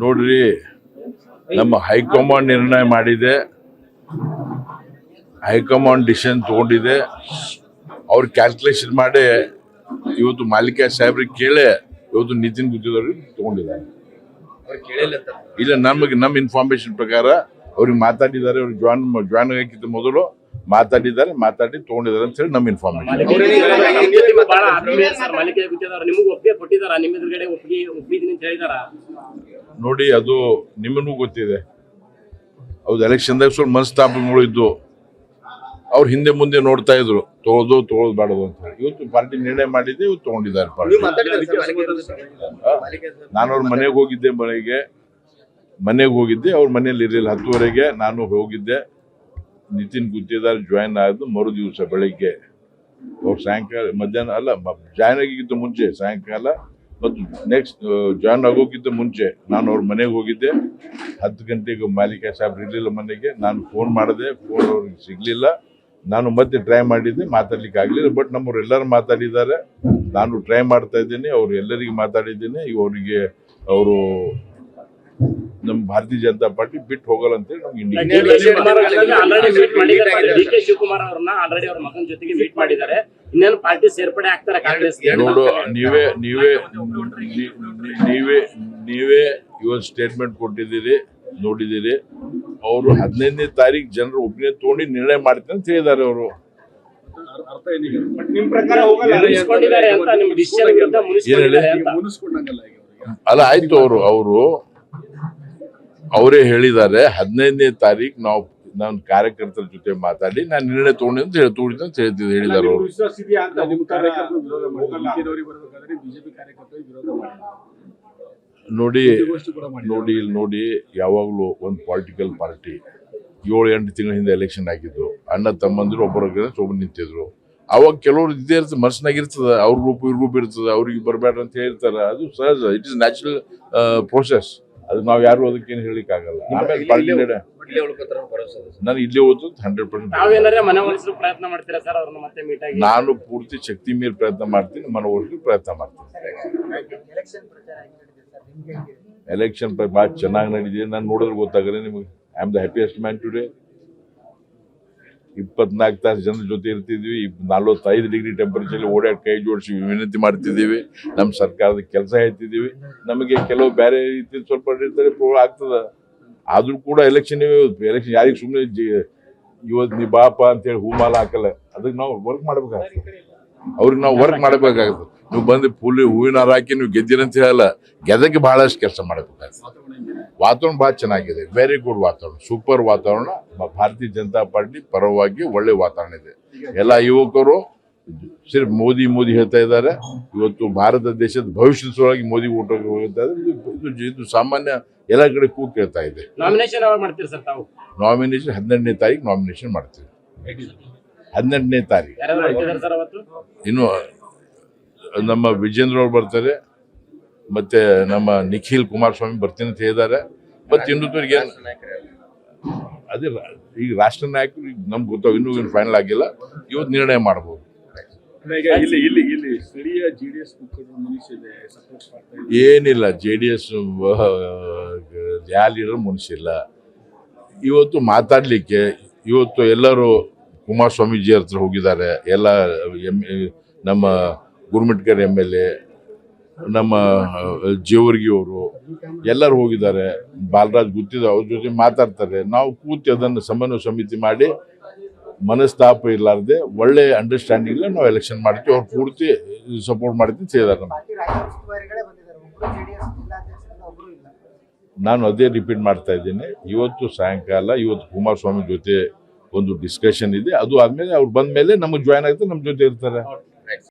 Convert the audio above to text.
ನೋಡ್ರಿ ನಮ್ಮ ಹೈಕಮಾಂಡ್ ನಿರ್ಣಯ ಮಾಡಿದೆ. ಹೈಕಮಾಂಡ್ ಡಿಸಿಷನ್ ತಗೊಂಡಿದೆ. ಅವ್ರ ಕ್ಯಾಲ್ಕುಲೇಷನ್ ಮಾಡಿ ಇವತ್ತು ಮಾಲೀಕ ಸಾಹೇಬ್ರಿಗೆ ಕೇಳಿ ಇವತ್ತು ನಿತಿನ್ ಗುತ್ತಿದವ್ರಿಗೆ ತಗೊಂಡಿದ್ದಾರೆ. ಇಲ್ಲ ನಮಗೆ ನಮ್ಮ ಇನ್ಫಾರ್ಮೇಶನ್ ಪ್ರಕಾರ ಅವ್ರಿಗೆ ಮಾತಾಡಿದ್ದಾರೆ. ಅವ್ರಿಗೆ ಜಾಯ್ನ್ ಜಾಯ್ನ್ ಆಗಕ್ಕಿಂತ ಮೊದಲು. ಮಾತಾಡಿದ್ದಾರೆ ಮಾತಾಡಿ ತಗೊಂಡಿದ್ದಾರೆ ಅಂತ ಹೇಳಿ ನಮ್ಮ ಇನ್ಫಾರ್ಮೇಶನ್ ನೋಡಿ ಅದು ನಿಮಗೂ ಗೊತ್ತಿದೆ. ಹೌದು ಎಲೆಕ್ಷನ್ದಾಗ ಸ್ವಲ್ಪ ಮನಸ್ತಾಪಗಳು ಇದ್ದು ಅವ್ರು ಹಿಂದೆ ಮುಂದೆ ನೋಡ್ತಾ ಇದ್ರು. ತಗೊಳ್ಳೋದು ಬೇಡದು ಅಂತ ಹೇಳಿ. ಇವತ್ತು ಪಾರ್ಟಿ ನಿರ್ಣಯ ಮಾಡಿದ್ದೆ ಇವತ್ತು ತಗೊಂಡಿದ್ದಾರೆ ಪಾರ್ಟಿ. ನಾನು ಅವ್ರ ಮನೆಗೆ ಹೋಗಿದ್ದೆ ಮನೆಗೆ. ಮನೆಗೆ ಹೋಗಿದ್ದೆ ಅವ್ರ ಮನೇಲಿ ಇರಲಿಲ್ಲ. ಹತ್ತುವರೆಗೆ ನಾನು ಹೋಗಿದ್ದೆ. ನಿತಿನ್ ಗುತ್ತಿದಾರ್ ಜಾಯಿನ್ ಆದ್ದು ಮರು ದಿವಸ ಬೆಳಿಗ್ಗೆ. ಅವ್ರು ಸಾಯಂಕಾಲ, ಮಧ್ಯಾಹ್ನ, ಅಲ್ಲ ಜಾಯ್ನ್ ಆಗಿಗಿಂತ ಮುಂಚೆ, ಸಾಯಂಕಾಲ ಮತ್ತು ನೆಕ್ಸ್ಟ್ ಜಾಯ್ನ್ ಆಗೋಕ್ಕಿಂತ ಮುಂಚೆ ನಾನು ಅವ್ರ ಮನೆಗೆ ಹೋಗಿದ್ದೆ. ಹತ್ತು ಗಂಟೆಗೆ ಮಾಲೀಕ ಸಾಹೇಬ್ರು ಇರಲಿಲ್ಲ ಮನೆಗೆ. ನಾನು ಫೋನ್ ಮಾಡಿದೆ ಫೋನ್ ಅವ್ರಿಗೆ ಸಿಗಲಿಲ್ಲ. ನಾನು ಮತ್ತೆ ಟ್ರೈ ಮಾಡಿದ್ದೆ ಮಾತಾಡ್ಲಿಕ್ಕೆ ಆಗಲಿಲ್ಲ ಬಟ್ ನಮ್ಮವ್ರು ಎಲ್ಲರೂ ಮಾತಾಡಿದ್ದಾರೆ. ನಾನು ಟ್ರೈ ಮಾಡ್ತಾ ಇದ್ದೀನಿ, ಅವ್ರು ಎಲ್ಲರಿಗೆ ಮಾತಾಡಿದ್ದೀನಿ ಈಗ ಅವರಿಗೆ ಅವರು ನಮ್ಮ ಭಾರತೀಯ ಜನತಾ ಪಾರ್ಟಿ ಬಿಟ್ಟು ಹೋಗಲ್ಲ ಅಂತ ಹೇಳಿ ಇಂಡಿಕೇಶನ್ ಆಲ್ರೆಡಿ ಮೀಟ್ ಮಾಡಿದ್ದಾರೆ. ಡಿ ಕೆ ಶಿವಕುಮಾರ್ ಅವ್ರನ್ನ ಆಲ್ರೆಡಿ ಅವ್ರ ಮಗನ ಜೊತೆಗೆ ಮೀಟ್ ಮಾಡಿದ್ದಾರೆ. ಇನ್ನೇನು ಪಾರ್ಟಿ ಸೇರ್ಪಡೆ ಆಗ್ತಾರೆ ಕಾಂಗ್ರೆಸ್ ನೋಡು ನೀವೇ ನೀವೇ ಇವತ್ತು ಸ್ಟೇಟ್ಮೆಂಟ್ ಕೊಟ್ಟಿದ್ದೀರಿ ನೋಡಿದ್ದೀರಿ. ಅವರು ಹದಿನೈದನೇ ತಾರೀಕು ಜನರು ಒಪ್ಪಿಗೆ ತಗೊಂಡು ನಿರ್ಣಯ ಮಾಡ್ತೀನಿ ಅಂತ ಹೇಳಿದ್ದಾರೆ ಅವರು. ಅಲ್ಲ ಆಯ್ತು ಅವರು ಅವರು ಅವರೇ ಹೇಳಿದ್ದಾರೆ ಹದಿನೈದನೇ ತಾರೀಕು ನಾವು ನನ್ನ ಕಾರ್ಯಕರ್ತರ ಜೊತೆ ಮಾತಾಡಿ ನಾನು ನಿರ್ಣಯ ತಗೊಂಡಿ ಅಂತ ಹೇಳಿ ತಗೊಂಡಿದ್ದೆ ಅಂತ ಹೇಳ್ತಿದ್ದೆ ಹೇಳಿದ್ದಾರೆ ಅವರು. ವಿಶ್ವಾಸ ಇದೆಯಾ ಅಂತ ನಿಮ್ ಕಾರ್ಯಕರ್ತರು ವಿರೋಧ ಮಾಡಿದ್ರು ಡಿಕೆದವ್ರಿಗೆ ಬರ್ಬೇಕಾದ್ರೆ ಬಿಜೆಪಿ ಕಾರ್ಯಕರ್ತರು ವಿರೋಧ ಮಾಡಿದ್ರು ನೋಡಿ ನೋಡಿ ಇಲ್ಲಿ ನೋಡಿ ಯಾವಾಗಲೂ ಒಂದು ಪೊಲಿಟಿಕಲ್ ಪಾರ್ಟಿ ಏಳು ಎಂಟು ತಿಂಗಳ ಹಿಂದೆ ಎಲೆಕ್ಷನ್ ಆಗಿದ್ದು ಅಣ್ಣ ತಮ್ಮಂದಿರು ಒಬ್ಬರ ಒಬ್ಬರು ನಿಂತಿದ್ರು. ಅವಾಗ ಕೆಲವರು ಇದ್ದೇ ಇರ್ತದೆ ಮನಸ್ಸಿನಾಗಿರ್ತದೆ ಅವ್ರ ಗ್ರೂಪ್ ಇವ್ರ ಗ್ರೂಪ್ ಇರ್ತದೆ ಅವ್ರಿಗೆ ಬರಬೇಡ ಅಂತ ಹೇಳ್ತಾರೆ. ಅದು ಸಹಜ ಇಟ್ ಇಸ್ ನ್ಯಾಚುರಲ್ ಪ್ರೋಸೆಸ್ ಅದು ನಾವು ಯಾರು ಅದಕ್ಕೇನು ಹೇಳಿಕ್ಕಾಗಲ್ಲ. ಆಮೇಲೆ ಪಾರ್ಟಿ ನಾನು ಇಲ್ಲೇ ಓದ್ತು ಹಂಡ್ರೆಡ್ ಪರ್ಸೆಂಟ್ ತಾವೇನಾದ್ರೆ ಮನೆ ಪ್ರಯತ್ನ ಮಾಡ್ತೀರಾ ಸರ್? ಅವ್ರನ್ನ ಮತ್ತೆ ಮೀಟ್ ಆಗಿ. ನಾನು ಪೂರ್ತಿ ಶಕ್ತಿ ಮೀರಿ ಪ್ರಯತ್ನ ಮಾಡ್ತೀನಿ ಮನವೊಲಿಸಲು ಪ್ರಯತ್ನ ಮಾಡ್ತೀನಿ. ಎಲೆಕ್ಷನ್ ಭಾಳ ಚೆನ್ನಾಗಿ ನಡೀತಿದೆ. ನಾನು ನೋಡಿದ್ರೆ ಗೊತ್ತಾಗಲ್ಲ ನಿಮಗೆ. I am the happiest man today ಇಪ್ಪತ್ನಾಲ್ಕು ತಾಸು ಜನರ ಜೊತೆ ಇರ್ತಿದ್ವಿ ನಲವತ್ತೈದು ಡಿಗ್ರಿ ಟೆಂಪರೇಚರ್ ಓಡಾಡಿ ಕೈ ಜೋಡಿಸಿ ವಿನಂತಿ ಮಾಡ್ತಿದ್ದೀವಿ. ನಮ್ಮ ಸರ್ಕಾರದ ಕೆಲಸ ಹೇಳ್ತಿದ್ದೀವಿ. ನಮಗೆ ಕೆಲವು ಬೇರೆ ರೀತಿ ಸ್ವಲ್ಪ ಇರ್ತಾರೆ ಪ್ರೋಗ್ರಾಮ್ ಆಗ್ತದ. ಆದರೂ ಕೂಡ ಎಲೆಕ್ಷನ್ ಎಲೆಕ್ಷನ್ ಯಾರಿಗೆ ಸುಮ್ಮನೆ ಇವತ್ತು ನೀ ಬಾಪ ಅಂತೇಳಿ ಹೂಮಾಲ ಹಾಕಲ್ಲ. ಅದಕ್ಕೆ ನಾವು ವರ್ಕ್ ಮಾಡ್ಬೇಕಾಗ್ತದೆ. ಅವ್ರಿಗೆ ನಾವು ವರ್ಕ್ ಮಾಡಬೇಕಾಗುತ್ತೆ. ನೀವು ಬಂದು ಪುಲಿ ಹೂವಿನ ಹಾರ ಹಾಕಿ ನೀವು ಗೆದ್ದಿರ ಅಂತ ಹೇಳಲ್ಲ. ಗೆದ್ದಕ್ಕೆ ಬಹಳಷ್ಟು ಕೆಲಸ ಮಾಡಬೇಕಾಗುತ್ತೆ. ವಾತಾವರಣ ಭಾಳ ಚೆನ್ನಾಗಿದೆ. ವೆರಿ ಗುಡ್ ವಾತಾವರಣ. ಸೂಪರ್ ವಾತಾವರಣ. ಭಾರತೀಯ ಜನತಾ ಪಾರ್ಟಿ ಪರವಾಗಿ ಒಳ್ಳೆ ವಾತಾವರಣ ಇದೆ. ಎಲ್ಲ ಯುವಕರು ಸಿರ್ಫ್ ಮೋದಿ ಮೋದಿ ಹೇಳ್ತಾ ಇದ್ದಾರೆ. ಇವತ್ತು ಭಾರತ ದೇಶದ ಭವಿಷ್ಯದ ಸಲುವಾಗಿ ಮೋದಿ ಊಟ ಹೋಗ್ತಾ ಇದ್ದಾರೆ. ಇದು- ಸಾಮಾನ್ಯ ಎಲ್ಲ ಕಡೆ ಕೂಗ್ ಕೇಳ್ತಾ ಇದೆ. ನಾಮಿನೇಷನ್ ಹದಿನೆಂಟನೇ ತಾರೀಕು ನಾಮಿನೇಷನ್ ಮಾಡ್ತೀವಿ. ಹದಿನೆಂಟನೇ ತಾರೀಕು. ಇನ್ನು ನಮ್ಮ ವಿಜೇಂದ್ರ ಅವ್ರು ಬರ್ತಾರೆ ಮತ್ತೆ ನಮ್ಮ ನಿಖಿಲ್ ಕುಮಾರಸ್ವಾಮಿ ಬರ್ತೀನಿ ಅಂತ ಹೇಳಿದ್ದಾರೆ. ಮತ್ತೆ ಹಿಂದುತ್ವರಿಗೆ ಏನ್- ಅದೇ ರಾ- ಈಗ ರಾಷ್ಟ್ರ ನಾಯಕರು ಈಗ ನಮ್ಗೆ ಗೊತ್ತಾಗ ಇನ್ನೂ ಏನು ಫೈನಲ್ ಆಗಿಲ್ಲ. ಇವತ್ತು ನಿರ್ಣಯ ಮಾಡ್ಬೋದು. ಇಲ್ಲಿ ಇಲ್ಲಿ ಇಲ್ಲಿ ಸ್ಥಳೀಯ ಜೆಡಿಎಸ್ ಮುಖಂಡರು ಸಪೋರ್ಟ್ ಮಾಡ್ತಾ ಏನಿಲ್ಲ ಜೆ ಡಿ ಎಸ್ ರ್ಯಾಲಿರೋ ಮುನಿಸಿಲ್ಲ. ಇವತ್ತು ಮಾತಾಡಲಿಕ್ಕೆ ಇವತ್ತು ಎಲ್ಲರೂ ಕುಮಾರಸ್ವಾಮೀಜಿ ಹತ್ರ ಹೋಗಿದ್ದಾರೆ. ಎಲ್ಲ ಎಂ ನಮ್ಮ ಗುರುಮಿಟ್ಕರ್ ಎಂ ಎಲ್ ಎ ನಮ್ಮ ಜೇವರ್ಗಿ ಅವರು ಎಲ್ಲರೂ ಹೋಗಿದ್ದಾರೆ. ಬಾಲರಾಜ್ ಗುತ್ತಿದ ಅವ್ರ ಜೊತೆ ಮಾತಾಡ್ತಾರೆ. ನಾವು ಕೂತಿ ಅದನ್ನು ಸಮನ್ವಯ ಸಮಿತಿ ಮಾಡಿ ಮನಸ್ತಾಪ ಇರಲಾರ್ದೆ ಒಳ್ಳೆ ಅಂಡರ್ಸ್ಟ್ಯಾಂಡಿಂಗ್ ನಾವು ಎಲೆಕ್ಷನ್ ಮಾಡ್ತೀವಿ. ಅವ್ರು ಪೂರ್ತಿ ಸಪೋರ್ಟ್ ಮಾಡ್ತೀವಿ ನಮ್ಗೆ. ಇಲ್ಲ. ನಾನು ಅದೇ ರಿಪೀಟ್ ಮಾಡ್ತಾ ಇದ್ದೀನಿ. ಇವತ್ತು ಸಾಯಂಕಾಲ ಇವತ್ತು ಕುಮಾರಸ್ವಾಮಿ ಜೊತೆ ಒಂದು ಡಿಸ್ಕಷನ್ ಇದೆ. ಅದು ಆದ್ಮೇಲೆ ಅವ್ರು ಬಂದ ಮೇಲೆ ನಮಗೆ ಜಾಯ್ನ್ ಆಗುತ್ತೆ ನಮ್ಮ ಜೊತೆ ಇರ್ತಾರೆ.